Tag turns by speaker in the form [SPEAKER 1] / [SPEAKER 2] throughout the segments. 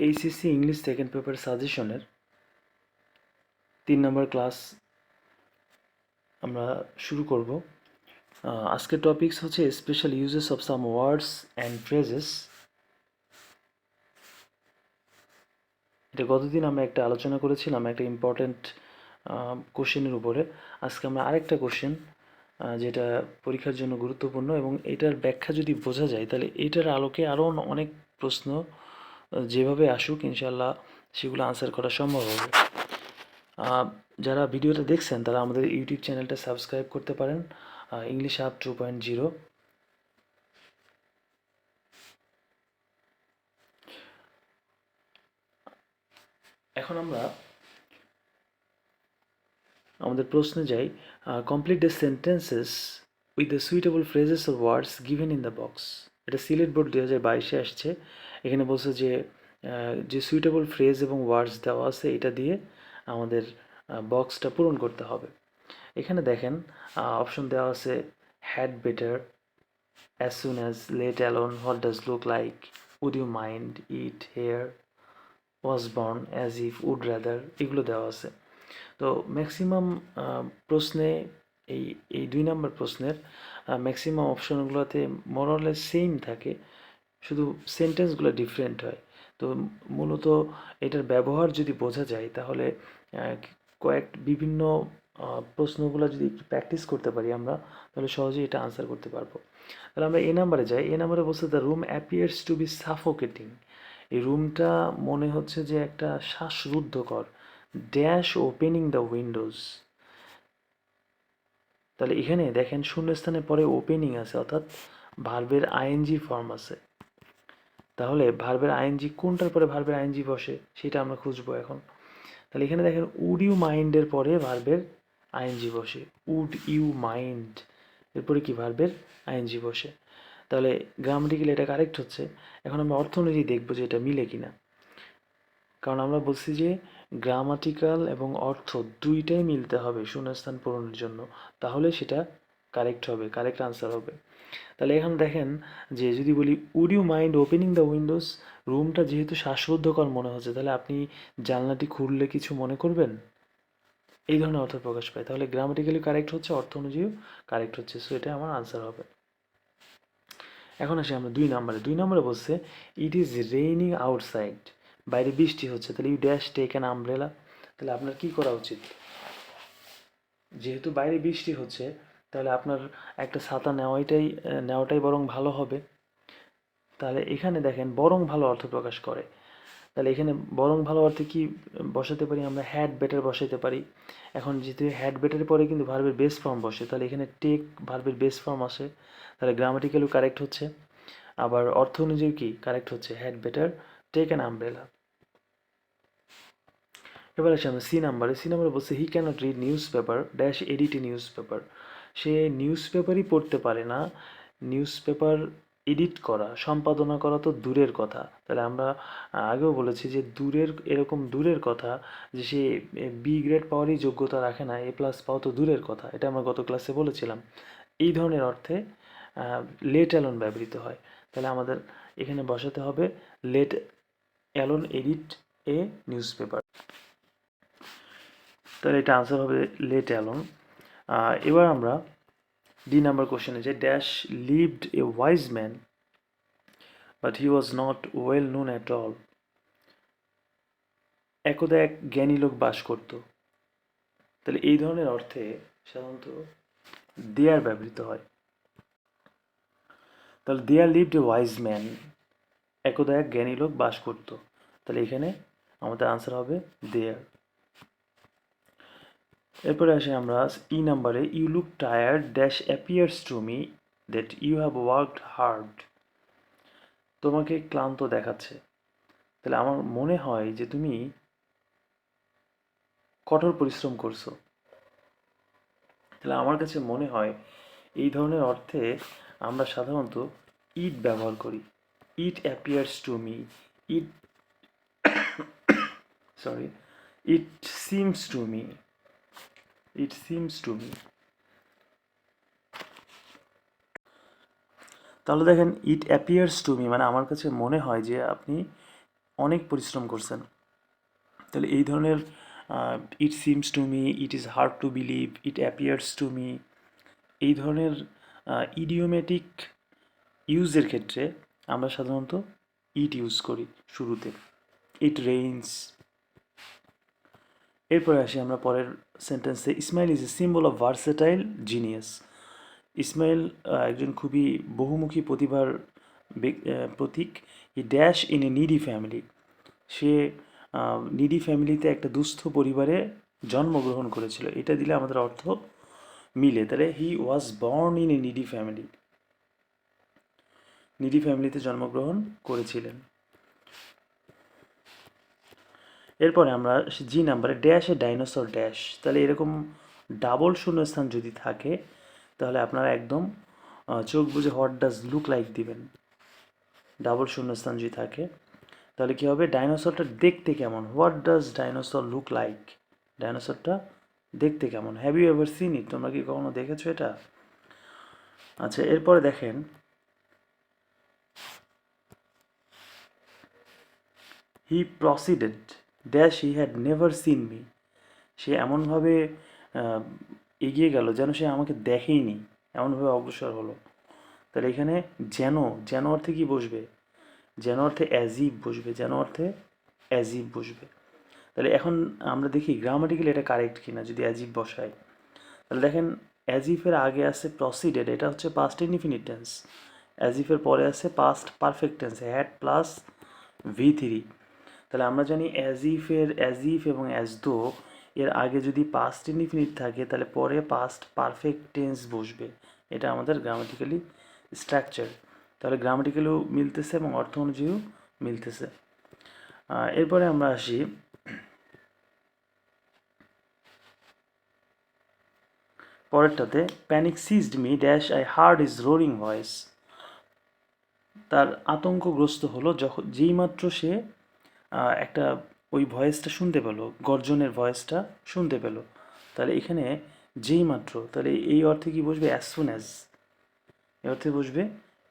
[SPEAKER 1] HSC English second paper সাজেশনের তিন নম্বর class আমরা শুরু করব। আহ, আজকের টপিকস হচ্ছে special uses of some words and phrases এটা গতদিন আমরা একটা আলোচনা করেছিলাম একটা ইম্পর্ট্যান্ট কোশ্চেনের উপরে। আজকে আমরা আরেকটা কোশ্চেন যেটা পরীক্ষার জন্য গুরুত্বপূর্ণ এবং এটার ব্যাখ্যা যদি বোঝা যায় তাহলে এটার আলোকে আরও অনেক প্রশ্ন যেভাবে আসুক ইনশাল্লাহ সেগুলো আনসার করা সম্ভব হবে। যারা ভিডিওটা দেখছেন, তারা আমাদের ইউটিউব চ্যানেলটা সাবস্ক্রাইব করতে পারেন। English up to point zero এখন আমরা আমাদের প্রশ্নে যাই। Complete the sentences with the suitable phrases or words given in the box এটা সিলেট বোর্ড দু হাজার বাইশে আসছে। এখানে বলছে যে যে সুইটেবল ফ্রেজ এবং ওয়ার্ডস দেওয়া আছে, এটা দিয়ে আমাদের বক্সটা পূরণ করতে হবে। এখানে দেখেন অপশন দেওয়া আছে had better as soon as let alone what does look like would you mind it here was born as if would rather এগুলো দেওয়া আছে। তো ম্যাক্সিমাম প্রশ্নে এই এই দুই নম্বর প্রশ্নের ম্যাক্সিমাম অপশনগুলোতে মোরলেস সেম থাকে, শুধু সেন্টেন্সগুলো ডিফারেন্ট হয়। তো মূলত এটার ব্যবহার যদি বোঝা যায়, তাহলে কয়েক বিভিন্ন প্রশ্নগুলো যদি একটু প্র্যাকটিস করতে পারি আমরা, তাহলে সহজেই এটা আনসার করতে পারব। তাহলে আমরা এ নাম্বারে যাই। এ নাম্বারে বলছে the room appears to be suffocating এই রুমটা মনে হচ্ছে যে একটা শ্বাসরুদ্ধকর ড্যাশ ওপেনিং দ্য উইন্ডোজ তাহলে এখানে দেখেন শূন্যস্থানে পরে ওপেনিং আছে, অর্থাৎ ভার্বের আইএনজি ফর্ম আছে। তাহলে ভার্বের আইএনজি কোনটার পরে ভার্বের আইএনজি বসে, সেটা আমরা খুঁজবো এখন। তাহলে এখানে দেখেন উড ইউ মাইন্ডের পরে ভার্বের আইএনজি বসে। উড ইউ মাইন্ড এরপরে কি ভার্বের আইএনজি বসে। তাহলে গ্রামাটিক্যালি এটা কারেক্ট হচ্ছে। এখন আমরা অর্থ অনুযায়ী দেখব যে এটা মিলে কিনা। কারণ আমরা বলছি যে গ্রামাটিক্যাল এবং অর্থ দুইটাই মিলতে হবে শূন্যস্থান পূরণের জন্য। তাহলে সেটা কারেক্ট হবে কারেক্ট আনসার হবে। তাহলে এখন দেখেন যে যদি বলি would you mind opening the windows রুমটা যেহেতু শ্বাসরুদ্ধকর মনে হচ্ছে, তাহলে আপনি জানলাটি খুললে কিছু মনে করবেন? এই ধরনের অর্থ প্রকাশ পায়। তাহলে গ্রামাটিক্যালি কারেক্ট হচ্ছে, অর্থ অনুযায়ীও কারেক্ট হচ্ছে। সো এটা আমার আনসার হবে। এখন আসি আমরা দুই নম্বরে। দুই নম্বরে বলছে ইট ইজ রেইনিং আউটসাইড বাইরে বৃষ্টি হচ্ছে, তাহলে you dash take an umbrella তাহলে আপনার কি করা উচিত? যেহেতু বাইরে বৃষ্টি হচ্ছে, তাহলে আপনার একটা ছাতা নেওয়াইটাই নেওয়াটাই বরং ভালো হবে। তাহলে এখানে দেখেন, বরং ভালো অর্থ প্রকাশ করে। তাহলে এখানে বরং ভালো অর্থে কি বসাতে পারি? আমরা হ্যাড বেটার বসাতে পারি। এখন যেহেতু হ্যাড বেটারের পরে কিন্তু ভার্বের বেস ফর্ম বসে, তাহলে এখানে টেক ভার্বের বেস ফর্ম আসে। তাহলে গ্রামাটিক্যালও কারেক্ট হচ্ছে। আবার অর্থ অনুযায়ী কি? কারেক্ট হচ্ছে। Had better take an umbrella এবার আসি আমরা সি নাম্বারে সি নাম্বারে বলছে he cannot read newspaper dash edit newspaper say news পেপারই পড়তে পারে না। নিউজ পেপার এডিট করা, সম্পাদনা করা তো দূরের কথা। তাহলে আমরা আগেও বলেছি যে দূরের, এরকম দূরের কথা যে সে বি গ্রেড পাওয়ারই যোগ্যতা রাখে না এ প্লাস পাওয়া তো দূরের কথা। এটা আমরা গত ক্লাসে বলেছিলাম। এই ধরনের অর্থে লেট অ্যালন ব্যবহৃত হয়। তাহলে আমাদের এখানে বসাতে হবে let alone edit a newspaper তাহলে এটা আনসার হবে লেট অ্যালন। এবার আমরা ডি নাম্বার কোশ্চেনে যে dash lived a wise man but he was not well known at all একদা এক জ্ঞানী লোক বাস করত। তাহলে এই ধরনের অর্থে সাধারণত দেয়ার ব্যবহৃত হয়। তাহলে there lived a wise man একদা এক জ্ঞানী লোক বাস করত। তাহলে এখানে আমাদের আনসার হবে দেয়ার এরপরে আসি আমরা ই নাম্বারে you look tired dash appears to me that you have worked hard তোমাকে ক্লান্ত দেখাচ্ছে। তাহলে আমার মনে হয় যে তুমি কঠোর পরিশ্রম করছ। তাহলে আমার কাছে মনে হয় এই ধরনের অর্থে আমরা সাধারণত ইট ব্যবহার করি। It appears to me it sorry it seems to me it seems to me তাহলে দেখেন ইট অ্যাপিয়ার্স টু মি মানে আমার কাছে মনে হয় যে আপনি অনেক পরিশ্রম করছেন। তাহলে এই ধরনের it seems to me it is hard to believe it appears to me এই ধরনের ইডিওমেটিক ইউজের ক্ষেত্রে আমরা সাধারণত ইট ইউজ করি শুরুতে। ইট রেইনস এরপরে আসি আমরা পরের সেন্টেন্সে Ismail is a symbol of versatile genius Ismail একজন খুবই বহুমুখী প্রতিভার প্রতীক। E dash in a needy family say needy ফ্যামিলিতে একটা দুস্থ পরিবারে জন্মগ্রহণ করেছিল। এটা দিলে আমাদের অর্থ মিলে। তাহলে he was born in a needy family needy ফ্যামিলিতে জন্মগ্রহণ করেছিলেন। এরপরে আমরা জি নাম্বারে, ড্যাশ ডাইনোসর ড্যাশ। তাহলে এরকম ডাবল শূন্যস্থান যদি থাকে, তাহলে আপনারা একদম চোখ বুঝে হোয়াট ডাজ লুক লাইক দিবেন। ডাবল শূন্যস্থান যদি থাকে, তাহলে কী হবে? ডাইনোসরটা দেখতে কেমন? What does dinosaur look like? ডাইনোসরটা দেখতে কেমন? Have you ever seen it? তোমরা কি কখনো দেখেছ এটা? আচ্ছা এরপরে দেখেন he proceeded dash he had never seen me সে এমনভাবে এগিয়ে গেল যেন সে আমাকে দেখেইনি। এমনভাবে অগ্রসর হলো। তাহলে এখানে যেন যেন অর্থে কি বসবে? যেন অর্থে অ্যাজিভ বসবে, যেন অর্থে অ্যাজিভ বসবে। তাহলে এখন আমরা দেখি গ্রামাটিক্যালি এটা কারেক্ট কিনা যদি অ্যাজিভ বসাই। তাহলে দেখেন অ্যাজিফের আগে আছে প্রসিডেড এটা হচ্ছে পাস্ট ইনডিফিনিট টেন্স অ্যাজিফের পরে আছে past perfect tense had plus V three তাহলে আমরা জানি অ্যাজিফের অ্যাজিফ এবং অ্যাজ দো এর আগে যদি পাস্ট ইনডিফিনিট থাকে, তাহলে পরে পাস্ট পারফেক্ট টেন্স বসবে। এটা আমাদের গ্রামাটিক্যালি স্ট্রাকচার তাহলে গ্রামাটিক্যালিও মিলতেছে এবং অর্থ অনুযায়ীও মিলতেছে। এরপরে আমরা আসি। পরেরটাতে panic seized me dash I heard his roaring voice তার আতঙ্কগ্রস্ত হলো যখন, যেইমাত্র সে একটা ওই ভয়েসটা শুনতে পেল, গর্জনের ভয়েসটা শুনতে পেল। তাহলে এখানে যেই মাত্র, তাহলে এই অর্থে কি বসবে? অ্যাজ সুন অ্যাজ এই অর্থে বসবে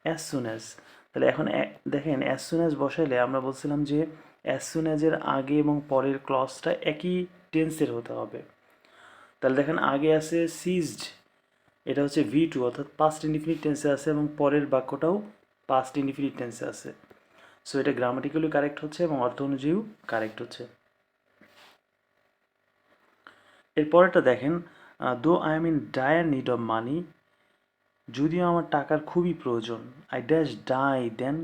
[SPEAKER 1] অ্যাজ সুন অ্যাজ তাহলে এখন দেখেন অ্যাজ সুন অ্যাজ বসাইলে আমরা বলছিলাম যে অ্যাজ সুন অ্যাজের আগে এবং পরের ক্লসটা একই টেন্সের হতে হবে। তাহলে দেখেন, আগে আছে সিজড এটা হচ্ছে ভি টু অর্থাৎ পাস্ট ইনডিফিনিট টেন্সে আছে এবং পরের বাক্যটাও পাস্ট ইনডিফিনিট টেন্সে আছে। সো এটা গ্রামাটিক্যালি কারেক্ট হচ্ছে এবং অর্থ অনুযায়ীও কারেক্ট হচ্ছে। এরপরেরটা দেখেন though I am in dire need of money যদিও আমার টাকার খুবই প্রয়োজন I dash die than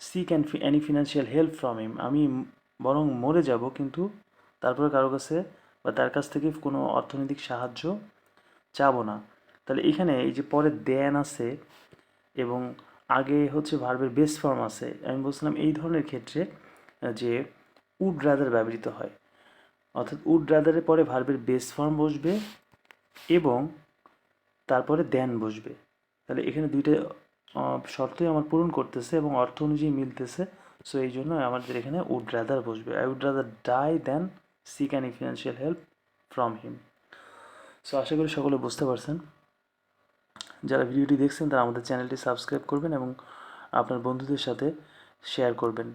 [SPEAKER 1] seek any financial help from him আমি বরং মরে যাব, কিন্তু তারপরে কারও কাছে বা তার কাছ থেকে কোনো অর্থনৈতিক সাহায্য চাবো না। তাহলে এখানে এই যে পরে দেন আছে এবং আগে হচ্ছে ভার্বের বেস ফর্ম আছে। আমি বলছিলাম এই ধরনের ক্ষেত্রে যে উড রাদার ব্যবহৃত হয়। অর্থাৎ উড রাদারের পরে ভার্বের বেস ফর্ম বসবে এবং তারপরে দেন বসবে। তাহলে এখানে দুইটা শর্তই আমার পূরণ করতেছে এবং অর্থ অনুযায়ী মিলতেছে। সো এই জন্য আমাদের এখানে উড রাদার বসবে। I would rather die than seek any financial help from him so আশা করি সকলে বুঝতে পারছেন। যারা ভিডিওটি দেখছেন তারা আমাদের চ্যানেলটি সাবস্ক্রাইব করবেন এবং আপনার বন্ধুদের সাথে শেয়ার করবেন।